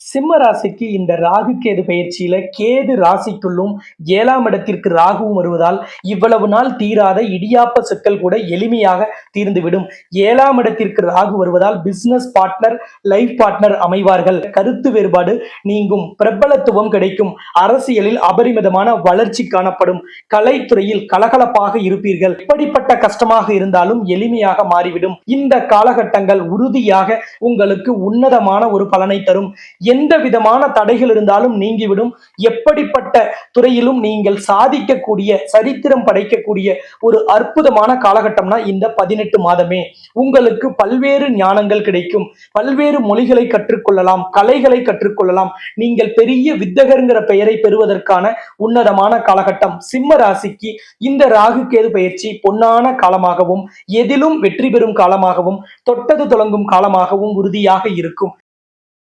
சிம்ம ராசிக்கு இந்த ராகு கேது பயிற்சியில கேது ராசிக்குள்ளும் ஏழாம் இடத்திற்கு ராகுவும் வருவதால் இவ்வளவு நாள் தீராத இடியாப்ப சிக்கல் கூட எளிமையாக தீர்ந்துவிடும். ஏழாம் இடத்திற்கு ராகு வருவதால் பிசினஸ் பார்ட்னர் லைஃப் பார்ட்னர் அமைவார்கள். கருத்து வேறுபாடு நீங்கும். பிரபலத்துவம் கிடைக்கும். அரசியலில் அபரிமிதமான வளர்ச்சி காணப்படும். கலைத்துறையில் கலகலப்பாக இருப்பீர்கள். எப்படிப்பட்ட கஷ்டமாக இருந்தாலும் எளிமையாக மாறிவிடும். இந்த காலகட்டங்கள் உறுதியாக உங்களுக்கு உன்னதமான ஒரு பலனை தரும். எந்த விதமான தடைகள் இருந்தாலும் நீங்கிவிடும். எப்படிப்பட்ட துறையிலும் நீங்கள் சாதிக்கக்கூடிய சரித்திரம் படைக்கக்கூடிய ஒரு அற்புதமான காலகட்டம்னா இந்த பதினெட்டு மாதமே உங்களுக்கு பல்வேறு ஞானங்கள் கிடைக்கும். பல்வேறு மொழிகளை கற்றுக்கொள்ளலாம் கலைகளை கற்றுக்கொள்ளலாம். நீங்கள் பெரிய வித்தகருங்கிற பெயரை பெறுவதற்கான உன்னதமான காலகட்டம் சிம்ம ராசிக்கு இந்த ராகு கேது பயிற்சி பொன்னான காலமாகவும் எதிலும் வெற்றி பெறும் காலமாகவும் தொட்டது தொடங்கும் காலமாகவும் உறுதியாக இருக்கும்.